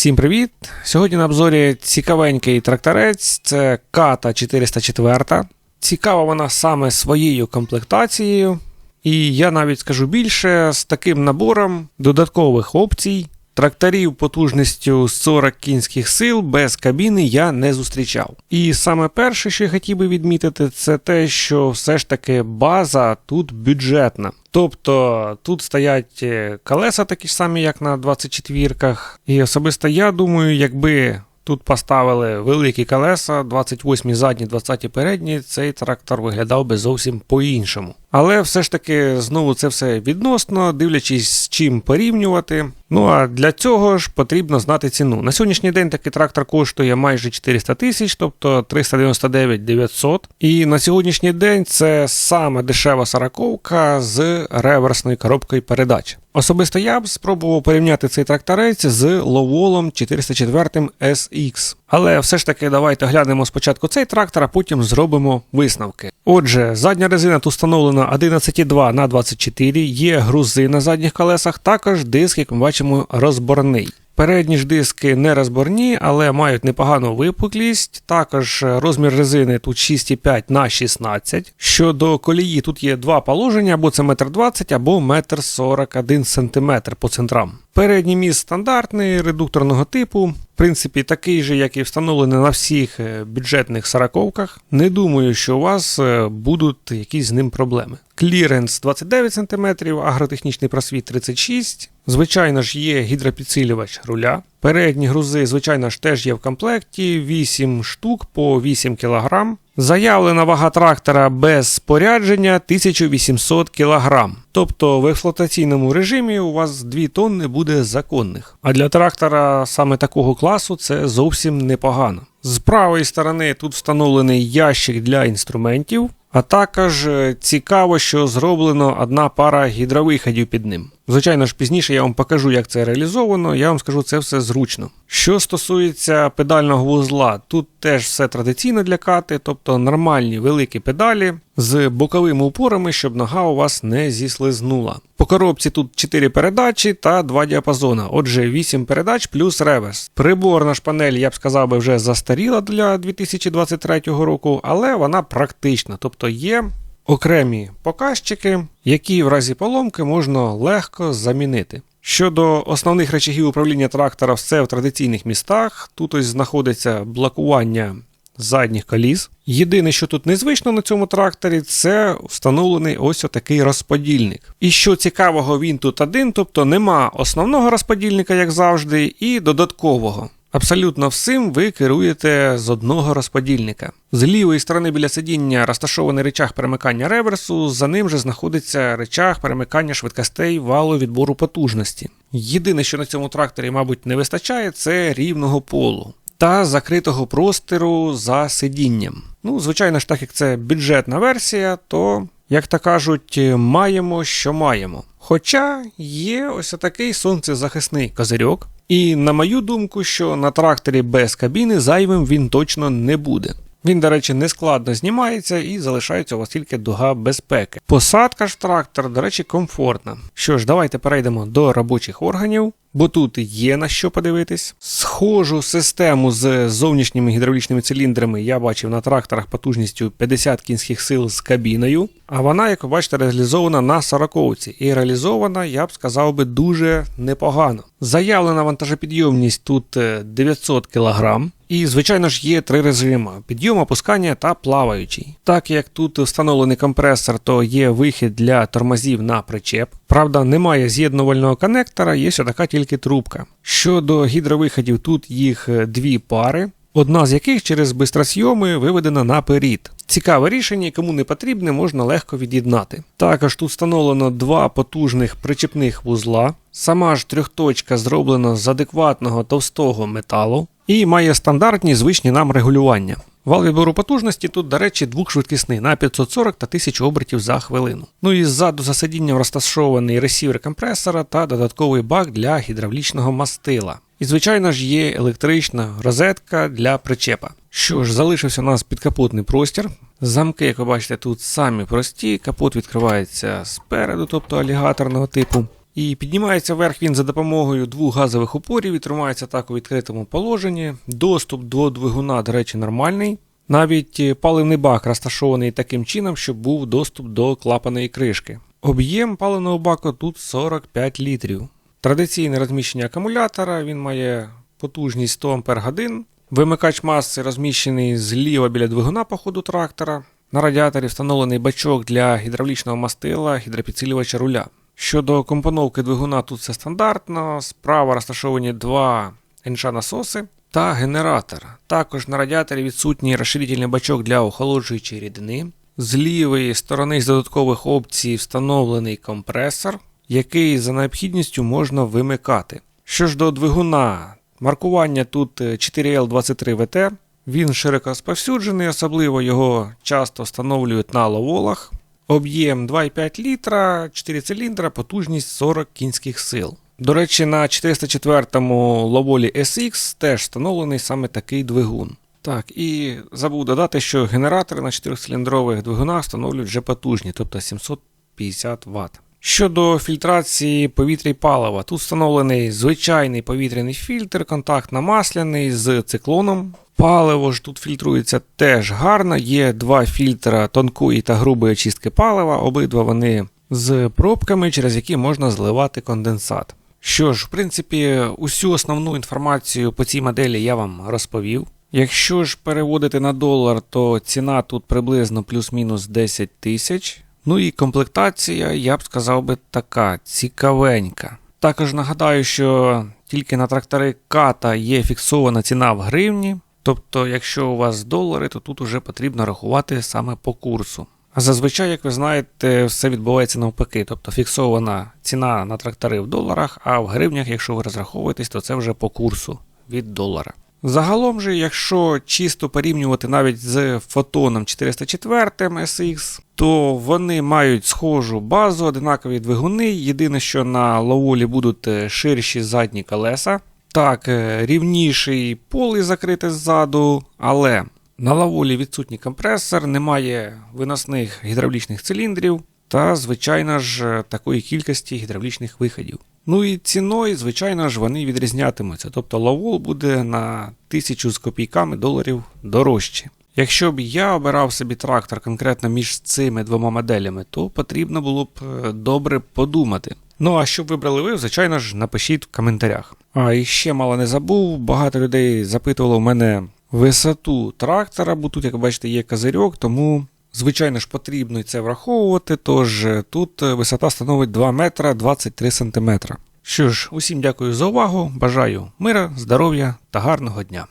Всім привіт! Сьогодні на обзорі цікавенький тракторець, це Ката 404. Цікава вона саме своєю комплектацією. І я навіть скажу більше, з таким набором додаткових опцій, тракторів потужністю 40 кінських сил без кабіни я не зустрічав. І саме перше, що я хотів би відмітити, це те, що все ж таки база тут бюджетна. Тобто тут стоять е, колеса такі ж самі, як на 24-ках. І особисто я думаю, якби тут поставили великі колеса, 28 задні, 20 передні, цей трактор виглядав би зовсім по-іншому. Але все ж таки знову це все відносно, дивлячись з чим порівнювати. Ну а для цього ж потрібно знати ціну. На сьогоднішній день такий трактор коштує майже 400 тисяч, тобто 399 900. І на сьогоднішній день це саме дешева сороковка з реверсною коробкою передач. Особисто я б спробував порівняти цей тракторець з ловолом 404 SX. Але все ж таки давайте глянемо спочатку цей трактор, а потім зробимо висновки. Отже, задня резина тут встановлена 11,2 на 24, є грузи на задніх колесах, також диск, як ми бачимо, розборний. Передні ж диски не розборні, але мають непогану випуклість. Також розмір резини тут 6,5 на 16. Щодо колії, тут є два положення, або це 1,20 м, або 1,41 м по центрам. Передній міст стандартний, редукторного типу. Принципі, такий же, як і встановлений на всіх е, бюджетних сороковках. Не думаю, що у вас е, будуть якісь з ним проблеми. Кліренс 29 см, агротехнічний просвіт 36 Звичайно ж, є гідропідсилювач руля. Передні грузи, звичайно ж, теж є в комплекті 8 штук по 8 кг. Заявлена вага трактора без спорядження 1800 кг. Тобто в експлуатаційному режимі у вас 2 тонни буде законних. А для трактора саме такого класу це зовсім непогано. З правої сторони тут встановлений ящик для інструментів. А також е, цікаво, що зроблено одна пара гідровиходів під ним. Звичайно ж, пізніше я вам покажу, як це реалізовано, я вам скажу це все зручно. Що стосується педального вузла, тут теж все традиційно для кати, тобто нормальні великі педалі з боковими упорами, щоб нога у вас не зіслизнула. По коробці тут 4 передачі та 2 діапазона, отже, 8 передач плюс реверс. Приборна ж панель, я б сказав, би вже застаріла для 2023 року, але вона практична, тобто є окремі показчики, які в разі поломки можна легко замінити. Щодо основних речагів управління трактора, все в традиційних містах. Тут ось знаходиться блокування задніх коліс. Єдине, що тут незвично на цьому тракторі, це встановлений ось отакий розподільник. І що цікавого, він тут один, тобто нема основного розподільника, як завжди, і додаткового. Абсолютно всім ви керуєте з одного розподільника. З лівої сторони біля сидіння розташований речах перемикання реверсу, за ним же знаходиться речах перемикання швидкостей валу відбору потужності. Єдине, що на цьому тракторі, мабуть, не вистачає, це рівного полу та закритого простору за сидінням. Ну, звичайно ж, так як це бюджетна версія, то, як то кажуть, маємо, що маємо. Хоча є ось такий сонцезахисний козирьок, і на мою думку, що на тракторі без кабіни зайвим він точно не буде. Він, до речі, нескладно знімається і залишається у вас тільки дуга безпеки. Посадка ж трактор, до речі, комфортна. Що ж, давайте перейдемо до робочих органів бо тут є на що подивитись. Схожу систему з зовнішніми гідравлічними циліндрами я бачив на тракторах потужністю 50 кінських сил з кабіною. А вона, як ви бачите, реалізована на сороковці. І реалізована, я б сказав би, дуже непогано. Заявлена вантажопідйомність тут 900 е, кг. І, звичайно ж, є три режими: підйом, опускання та плаваючий. Так як тут встановлений компресор, то є вихід для тормозів на причеп. Правда, немає з'єднувального коннектора, є ще така тільки трубка. Щодо гідровиходів, тут їх е, дві пари, одна з яких через бистросйоми виведена наперед. Цікаве рішення, кому не потрібне, можна легко від'єднати. Також тут встановлено два потужних причепних вузла. Сама ж трьохточка зроблена з адекватного товстого металу і має стандартні звичні нам регулювання. Вал відбору потужності тут, до речі, двохшвидкісний на 540 та 1000 обертів за хвилину. Ну і ззаду за сидінням розташований ресівер компресора та додатковий бак для гідравлічного мастила. І, звичайно ж, є електрична розетка для причепа. Що ж, залишився у нас підкапотний простір. Замки, як ви бачите, тут самі прості, капот відкривається спереду, тобто алігаторного типу. І піднімається вверх він за допомогою двох газових опорів і тримається так у відкритому положенні. Доступ до двигуна, до речі, нормальний. Навіть е, паливний бак розташований таким чином, щоб був доступ до клапаної кришки. Об'єм паливного баку тут 45 літрів. Традиційне розміщення акумулятора, він має потужність 100 Ампер годин. Вимикач маси розміщений зліва біля двигуна по ходу трактора. На радіаторі встановлений бачок для гідравлічного мастила, гідропідсилювача руля. Щодо компоновки двигуна, тут все стандартно. Справа розташовані два НШ-насоси та генератор. Також на радіаторі відсутній розширительний бачок для охолоджуючої рідини. З лівої сторони з додаткових опцій встановлений компресор, який за необхідністю можна вимикати. Що ж до двигуна, маркування тут 4L23VT. Він широко розповсюджений, особливо його часто встановлюють на ловолах. Об'єм 2,5 літра, 4 циліндра, потужність 40 кінських сил. До речі, на 404-му ловолі SX теж встановлений саме такий двигун. Так, і забув додати, що генератори на 4-циліндрових двигунах встановлюють вже потужні, тобто 750 Вт. Щодо фільтрації повітря і палива, тут встановлений звичайний повітряний фільтр, контактно-масляний з циклоном. Паливо ж тут фільтрується теж гарно. Є два фільтра тонкої та грубої очистки палива, обидва вони з пробками, через які можна зливати конденсат. Що ж, в принципі, усю основну інформацію по цій моделі я вам розповів. Якщо ж переводити на долар, то ціна тут приблизно плюс-мінус 10 тисяч. Ну і комплектація, я б сказав би, така цікавенька. Також нагадаю, що тільки на трактори ката є фіксована ціна в гривні. Тобто, якщо у вас долари, то тут уже потрібно рахувати саме по курсу. А зазвичай, як ви знаєте, все відбувається навпаки. Тобто фіксована ціна на трактори в доларах, а в гривнях, якщо ви розраховуєтесь, то це вже по курсу від долара. Загалом же, якщо чисто порівнювати навіть з фотоном 404 SX, то вони мають схожу базу, одинакові двигуни. Єдине, що на ловолі будуть ширші задні колеса. Так, е, рівніший поле закрите ззаду, але на лаволі відсутній компресор, немає виносних гідравлічних циліндрів та, звичайно ж, такої кількості гідравлічних виходів. Ну і ціною, звичайно ж, вони відрізнятимуться. Тобто лавол буде на тисячу з копійками доларів дорожче. Якщо б я обирав собі трактор конкретно між цими двома моделями, то потрібно було б е, добре подумати. Ну а щоб вибрали ви, звичайно ж, напишіть в коментарях. А і ще мало не забув, багато людей запитувало в мене висоту трактора, бо тут, як бачите, є козирьок, тому, звичайно ж, потрібно це враховувати. Тож тут висота становить 2 метра 23 сантиметра. Що ж, усім дякую за увагу, бажаю мира, здоров'я та гарного дня.